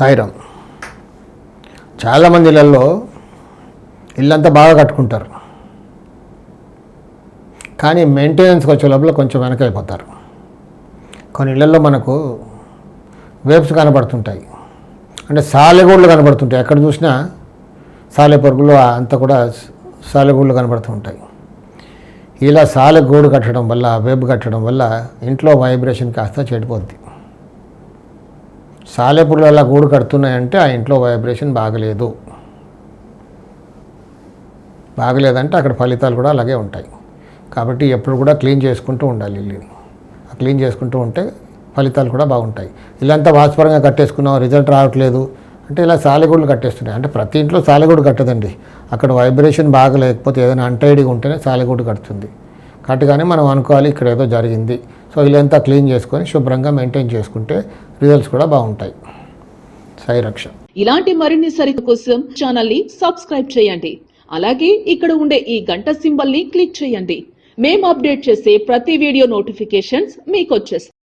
సాయిరామ్ చాలామంది ఇళ్ళల్లో ఇల్లంతా బాగా కట్టుకుంటారు. కానీ మెయింటెనెన్స్కి వచ్చే లోపల కొంచెం వెనకైపోతారు కొన్ని ఇళ్ళల్లో మనకు వేబ్స్ కనబడుతుంటాయి. అంటే సాలెగూళ్ళు కనబడుతుంటాయి. ఎక్కడ చూసినా సాలె పొరుగులు అంతా కూడా సాలెగూళ్ళు కనబడుతుంటాయి ఇలా సాలెగూడు కట్టడం వల్ల వేపు కట్టడం వల్ల ఇంట్లో వైబ్రేషన్ కాస్త చెడిపోద్ది. సాలెపురులు అలా గూడు కడుతున్నాయంటే ఆ ఇంట్లో వైబ్రేషన్ బాగలేదు. బాగలేదంటే అక్కడ ఫలితాలు కూడా అలాగే ఉంటాయి. కాబట్టి ఎప్పుడు కూడా క్లీన్ చేసుకుంటూ ఉండాలి ఇల్లు. క్లీన్ చేసుకుంటూ ఉంటే ఫలితాలు కూడా బాగుంటాయి. ఇల్లంతా వాస్తవంగా కట్టేసుకున్నాం రిజల్ట్ రావట్లేదు. అంటే ఇలా సాలెగూడులు కట్టేస్తున్నాయి. అంటే ప్రతి ఇంట్లో సాలెగూడు కట్టదండి. అక్కడ వైబ్రేషన్ బాగా లేకపోతే ఏదైనా అంటైడ్గా ఉంటేనే సాలెగూడు కడుతుంది. కట్టుగానే మనం అనుకోవాలి ఇక్కడ ఏదో జరిగింది. సో ఇల్లంతా క్లీన్ చేసుకొని శుభ్రంగా మెయింటైన్ చేసుకుంటే రిజల్ట్స్ కూడా బాగుంటాయి. సైరక్ష ఇలాంటి మరిన్ని సరిక కోసం ఛానల్ని సబ్స్క్రైబ్ చేయండి. అలాగే ఇక్కడ ఉండే ఈ గంట సింబల్ని క్లిక్ చేయండి. మేము అప్డేట్ చేసే ప్రతి వీడియో నోటిఫికేషన్స్ మీకు వచ్చేస్తాయి